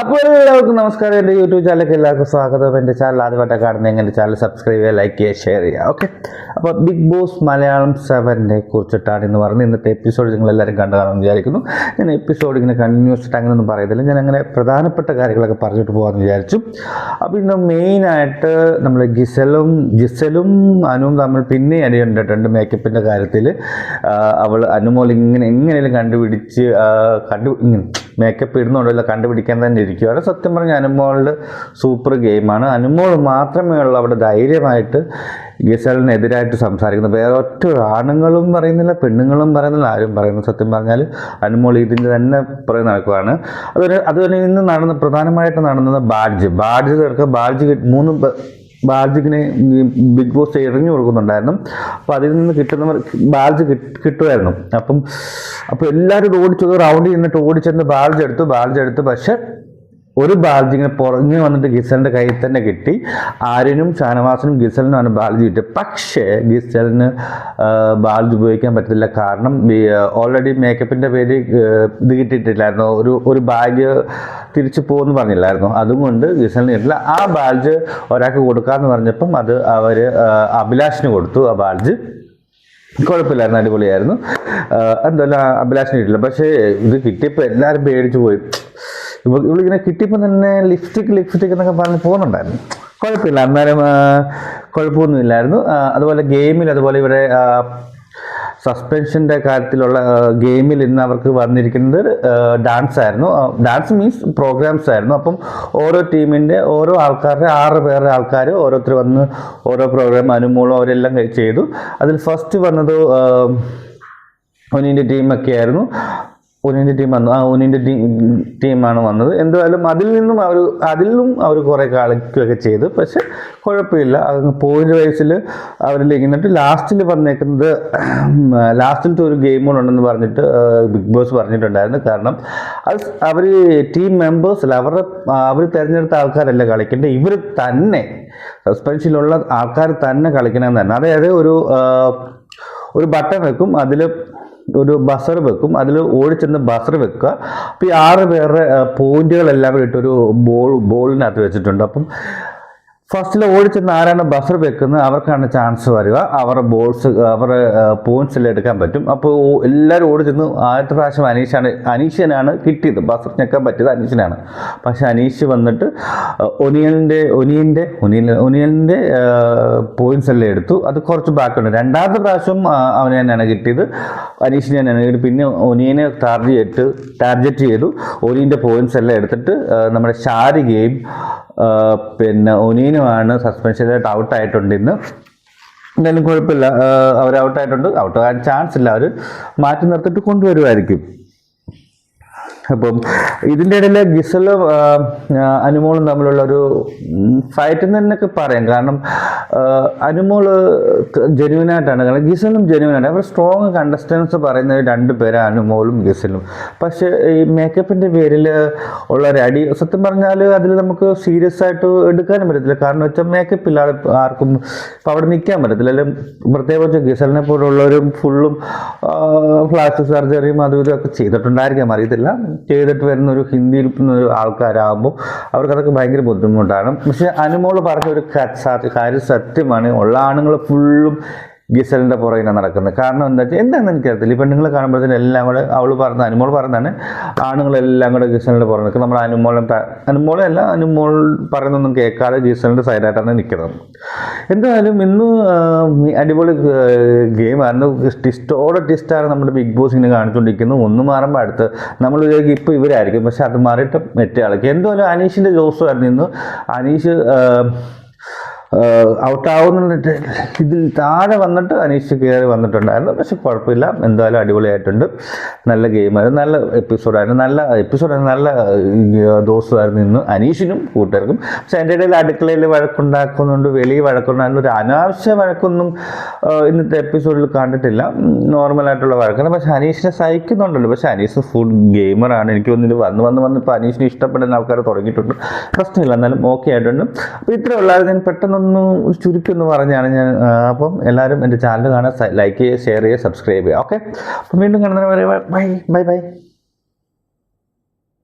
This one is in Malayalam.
അപ്പോൾ എല്ലാവർക്കും നമസ്കാരം. എന്റെ യൂട്യൂബ് ചാനലിലേക്ക് എല്ലാവർക്കും സ്വാഗതം. എന്റെ ചാനൽ ആദ്യമായിട്ട് കാണുന്ന എന്റെ ചാനൽ സബ്സ്ക്രൈബ് ചെയ്യുക ലൈക്ക് ചെയ്യുക ഷെയർ ചെയ്യുക. ഓക്കെ അപ്പോൾ ബിഗ് ബോസ് മലയാളം സെവനെ കുറിച്ചിട്ടാണ് ഇന്ന് പറഞ്ഞത്. ഇന്നത്തെ എപ്പിസോഡ് നിങ്ങൾ എല്ലാവരും കണ്ടു കാണുമെന്ന് വിചാരിക്കുന്നു. ഞാൻ എപ്പിസോഡ് ഇങ്ങനെ കണ്ടിന്യൂസ് ആയിട്ട് അങ്ങനെയൊന്നും പറയത്തില്ല. ഞാൻ അങ്ങനെ പ്രധാനപ്പെട്ട കാര്യങ്ങളൊക്കെ പറഞ്ഞിട്ട് പോകാമെന്ന് വിചാരിച്ചു. അപ്പോൾ ഇന്ന് മെയിനായിട്ട് നമ്മൾ ഗിസലും ഗിസലും അനുവും തമ്മിൽ പിന്നെ അടിയുണ്ടിട്ടുണ്ട് മേക്കപ്പിന്റെ കാര്യത്തിൽ അവൾ അനുമോൾ ഇങ്ങനെ എങ്ങനെയും കണ്ടുപിടിച്ച് കണ്ടു ഇങ്ങനെ മേക്കപ്പ് ഇടുന്നുണ്ടല്ലോ കണ്ടുപിടിക്കാൻ തന്നെ ഇരിക്കുകയാണ് സത്യം പറഞ്ഞ അനുമോളുടെ സൂപ്പർ ഗെയിമാണ് അനുമോൾ മാത്രമേ ഉള്ളൂ അവിടെ ധൈര്യമായിട്ട് ഗസലിനെതിരായിട്ട് സംസാരിക്കുന്നത്. വേറെ ഒറ്റ ആണുങ്ങളും പറയുന്നില്ല പെണ്ണുങ്ങളും പറയുന്നില്ല ആരും പറയുന്നു സത്യം പറഞ്ഞാൽ അനുമോൾ ഇതിന്റെ തന്നെ പുറകെ നടക്കുകയാണ് അതുപോലെ അതുപോലെ ഇന്ന് നടന്ന പ്രധാനമായിട്ട് നടന്നത് ബാഡ്ജ്. ബാഡ്ജ് തീർക്കുക ബാഡ്ജ് മൂന്ന് ബ- ബാഡ്ജിങ്ങിന് ബിഗ് ബോസ് എറിഞ്ഞു കൊടുക്കുന്നുണ്ടായിരുന്നു. അപ്പോൾ അതിൽ നിന്ന് കിട്ടുന്നവർ ബാർജ് കിട്ട്- കിട്ടുമായിരുന്നു. അപ്പം അപ്പോൾ എല്ലാവരും ഓടിച്ചത് റൗണ്ട് നിന്നിട്ട് ഓടിച്ചെന്ന് ബാർജ് എടുത്തു ബാർജ് എടുത്തു. പക്ഷെ ഒരു ബാലജി ഇങ്ങനെ പുറങ്ങി വന്നിട്ട് ഗിസലിന്റെ കയ്യിൽ തന്നെ കിട്ടി ആര്യനും ഷാനവാസിനും ഗിസലിനുമാണ് ബാലജി കിട്ടിയത് പക്ഷേ ഗിസലിന് ബാലജി ഉപയോഗിക്കാൻ പറ്റത്തില്ല. കാരണം ഓൾറെഡി മേക്കപ്പിന്റെ പേര് ഇത് കിട്ടിയിട്ടില്ലായിരുന്നു. ഒരു ഒരു ബാഗ് തിരിച്ചു പോകുമെന്ന് പറഞ്ഞില്ലായിരുന്നു. അതുകൊണ്ട് ഗിസലിന് കിട്ടില്ല. ആ ബാൽജ് ഒരാൾക്ക് കൊടുക്കാമെന്ന് പറഞ്ഞപ്പം അത് അവർ അഭിലാഷിന് കൊടുത്തു. ആ ബാൽജ് കുഴപ്പമില്ലായിരുന്നു അടിപൊളിയായിരുന്നു. എന്തായാലും അഭിലാഷിന് കിട്ടില്ല പക്ഷേ ഇത് കിട്ടിയപ്പോൾ എല്ലാവരും പേടിച്ചു പോയി. ഇവ ഇവളിങ്ങനെ കിട്ടിയപ്പോൾ തന്നെ ലിപ്സ്റ്റിക് ലിപ്സ്റ്റിക് എന്നൊക്കെ പറഞ്ഞ് പോകുന്നുണ്ടായിരുന്നു. കുഴപ്പമില്ല. ആഹ് കുഴപ്പമൊന്നുമില്ലായിരുന്നു. അതുപോലെ ഗെയിമിൽ അതുപോലെ ഇവിടെ സസ്പെൻഷന്റെ കാര്യത്തിലുള്ള ഗെയിമിൽ ഇന്ന് അവർക്ക് വന്നിരിക്കുന്നത് ഡാൻസ് ആയിരുന്നു. ഡാൻസ് മീൻസ് പ്രോഗ്രാംസ് ആയിരുന്നു. അപ്പം ഓരോ ടീമിന്റെ ഓരോ ആൾക്കാരുടെ ആറ് പേരുടെ ആൾക്കാർ ഓരോരുത്തർ വന്ന് ഓരോ പ്രോഗ്രാം അനുമൂലം അവരെല്ലാം ചെയ്തു. അതിൽ ഫസ്റ്റ് വന്നത് ഒനിന്റെ ടീമൊക്കെ ആയിരുന്നു. ഒനിന്റെ ടീം വന്നു. ആ ഒന്നിന്റെ ടീമാണ് വന്നത്. എന്തായാലും അതിൽ നിന്നും അവർ അതിലും അവർ കുറേ കളിക്കുകയൊക്കെ ചെയ്തു. പക്ഷെ കുഴപ്പമില്ല. പോയിന്റ് വൈസിൽ അവരിലേക്ക് എന്നിട്ട് ലാസ്റ്റിൽ വന്നേക്കുന്നത് ലാസ്റ്റിലത്തെ ഒരു ഗെയിം കൂടെ ഉണ്ടെന്ന് പറഞ്ഞിട്ട് ബിഗ് ബോസ് പറഞ്ഞിട്ടുണ്ടായിരുന്നു. കാരണം അത് അവർ ടീം മെമ്പേഴ്സിൽ അവരുടെ അവർ തിരഞ്ഞെടുത്ത ആൾക്കാരല്ല കളിക്കേണ്ടത് ഇവർ തന്നെ സസ്പെൻഷനിലുള്ള ആൾക്കാർ തന്നെ കളിക്കണമെന്ന് തന്നെ. അതായത് ഒരു ഒരു ബട്ടൺ വെക്കും. അതിൽ ഒരു ബസർ വെക്കും. അതിൽ ഓടിച്ചെന്ന് ബസർ വെക്കുക. അപ്പോൾ ഈ ആറ് പേരുടെ പോയിന്റുകളെല്ലാം കൂടി ഇട്ടൊരു ബോൾ ബോളിനകത്ത് വെച്ചിട്ടുണ്ട്. അപ്പം ഫസ്റ്റിൽ ഓടിച്ചെന്ന് ആരാണ് ബസർ വെക്കുന്നത് അവർക്കാണ് ചാൻസ് വരിക. അവരുടെ ബോൾസ് അവരുടെ പോയിന്റ്സ് എല്ലാം എടുക്കാൻ പറ്റും. അപ്പോൾ എല്ലാവരും ഓടിച്ചെന്ന് ആദ്യത്തെ പ്രാവശ്യം അനീഷാണ് അനീഷിനാണ് കിട്ടിയത്. ബസർ ഞെക്കാൻ പറ്റിയത് അനീഷിനാണ്. പക്ഷെ അനീഷ് വന്നിട്ട് ഒനിയലിന്റെ ഒനിയന്റെ ഒനിയൽ ഒനിയലിന്റെ പോയിന്റ്സ് എല്ലാം എടുത്തു. അത് കുറച്ച് ബാക്കിയുണ്ട് രണ്ടാമത്തെ പ്രാവശ്യം അവനെ തന്നെയാണ് കിട്ടിയത്. അനീഷിനെ തന്നെയാണ് കിട്ടിയത്. പിന്നെ ഒനിയനെ ടാർജറ്റ് ടാർഗറ്റ് ചെയ്തു. ഒനിയന്റെ പോയിന്റ്സ് എല്ലാം എടുത്തിട്ട് നമ്മുടെ നമ്മുടെ ഷാരികയും ആ, ഒനീനുമാണ് ഒനിയനുമാണ് സസ്പെൻഷനായിട്ട് ഔട്ടായിട്ടുണ്ട് ഇന്ന്. എന്തായാലും കുഴപ്പമില്ല. അവർ ഔട്ടായിട്ടുണ്ട് ഔട്ട് ആകാൻ ചാൻസ് ഇല്ല. അവർ മാറ്റി നിർത്തിട്ട് കൊണ്ടുവരുമായിരിക്കും അപ്പം ഇതിന്റെ ഇടയിൽ ഗിസലും അനുമോളും തമ്മിലുള്ള ഒരു ഫൈറ്റ് എന്ന് തന്നെയൊക്കെ പറയാം. കാരണം അനുമോൾ ജെനുവിനായിട്ടാണ് കാരണം ഗിസലും ജെനുവിനായിട്ട് അവർ സ്ട്രോങ് കണ്ടസ്റ്റൻസ് പറയുന്ന രണ്ട് പേരാണ് അനുമോളും ഗിസലും. പക്ഷേ ഈ മേക്കപ്പിന്റെ പേരിൽ ഉള്ള ഒരു അടി സത്യം പറഞ്ഞാൽ അതിൽ നമുക്ക് സീരിയസ് ആയിട്ട് എടുക്കാനും പറ്റത്തില്ല. കാരണം വെച്ചാൽ മേക്കപ്പ് ഇല്ലാതെ ആർക്കും ഇപ്പം അവിടെ നിൽക്കാൻ പറ്റത്തില്ല. അല്ലെങ്കിൽ പ്രത്യേകിച്ച് ഗിസലിനെ പോലുള്ളവരും ഫുള്ളും ഫ്ലാഷ് സർജറിയും അതും ഇതും ഒക്കെ ചെയ്തിട്ടുണ്ടായിരിക്കാം. അറിയത്തില്ല. ചെയ്തിട്ട് വരുന്ന ഒരു ഹിന്ദിയിൽ ഒരു ആൾക്കാരാകുമ്പോൾ അവർക്കതൊക്കെ ഭയങ്കര ബുദ്ധിമുട്ടാണ്. പക്ഷെ അനുമോൾ പറഞ്ഞ ഒരു കാര്യം സത്യമാണ്. ഉള്ള ആണുങ്ങൾ ഫുള്ളും ഗിസലിന്റെ പുറകിലാണ് നടക്കുന്നത്. കാരണം എന്താ വെച്ചാൽ എന്താണെന്ന് എനിക്കറിയത്തില്ല ഈ പെണ്ണുങ്ങൾ കാണുമ്പോഴത്തേനും എല്ലാം കൂടെ അവൾ പറഞ്ഞ അനുമോൾ പറഞ്ഞതാണ്. ആണുങ്ങളെല്ലാം കൂടെ ഗിസലിന്റെ പുറകെ നിൽക്കുന്നത്. നമ്മൾ അനുമോളും അനുമോളെ അല്ല അനുമോൾ പറയുന്നൊന്നും കേൾക്കാതെ ഗിസലിന്റെ സൈഡായിട്ടാണ് നിൽക്കുന്നത്. എന്തായാലും ഇന്ന് അടിപൊളി ഗെയിമായിരുന്നു ടിസ്റ്റോടെ ടിസ്റ്റാണ് നമ്മുടെ ബിഗ് ബോസ് ഇങ്ങനെ കാണിച്ചുകൊണ്ടിരിക്കുന്നത് ഒന്ന് മാറുമ്പോൾ അടുത്ത്. നമ്മൾ വിചാരിക്കും ഇപ്പോൾ ഇവരായിരിക്കും. പക്ഷെ അത് മാറിയിട്ട് മറ്റേ ആൾക്ക്. എന്തായാലും അനീഷിന്റെ ആയിരുന്നു ഇന്ന്. അനീഷ് ഔട്ടാവുന്ന ഇതിൽ താഴെ വന്നിട്ട് അനീഷ് കയറി വന്നിട്ടുണ്ടായിരുന്നു. പക്ഷെ കുഴപ്പമില്ല. എന്തായാലും അടിപൊളിയായിട്ടുണ്ട്. നല്ല ഗെയിമായിരുന്നു നല്ല എപ്പിസോഡായിരുന്നു നല്ല എപ്പിസോഡായിരുന്നു നല്ല ദിവസമായിരുന്നു ഇന്ന്. അനീഷിനും കൂട്ടുകാർക്കും. പക്ഷെ എന്റെ ഇടയിൽ അടുക്കളയിൽ വഴക്കുണ്ടാക്കുന്നുണ്ട്. വെളിയിൽ വഴക്കുണ്ടായിരുന്നു ഒരു അനാവശ്യ വഴക്കൊന്നും ഇന്നത്തെ എപ്പിസോഡിൽ കണ്ടിട്ടില്ല. നോർമലായിട്ടുള്ള വഴക്കാണ്. പക്ഷെ അനീഷിനെ സഹിക്കുന്നുണ്ടല്ലോ. പക്ഷെ അനീഷ് ഫുൾ ഗെയിമറാണ് എനിക്ക് ഒന്നിന് വന്ന് വന്ന് വന്ന് ഇപ്പോൾ അനീഷിനെ ഇഷ്ടപ്പെടുന്ന ആൾക്കാർ തുടങ്ങിയിട്ടുണ്ട്. പ്രശ്നമില്ല. എന്നാലും ഓക്കെ ആയിട്ടുണ്ട്. അപ്പോൾ ഇത്രയുള്ള ഞാൻ ഞാൻ പെട്ടെന്നൊന്ന് ചുരുക്കി ഒന്ന് പറഞ്ഞാണ് ഞാൻ അപ്പം എല്ലാവരും എന്റെ ചാനൽ കാണാൻ ലൈക്ക് ചെയ്യുക ഷെയർ ചെയ്യുക സബ്സ്ക്രൈബ് ചെയ്യുക. ഓക്കെ അപ്പം വീണ്ടും കാണുന്നവരെ ബൈ ബൈ ബൈ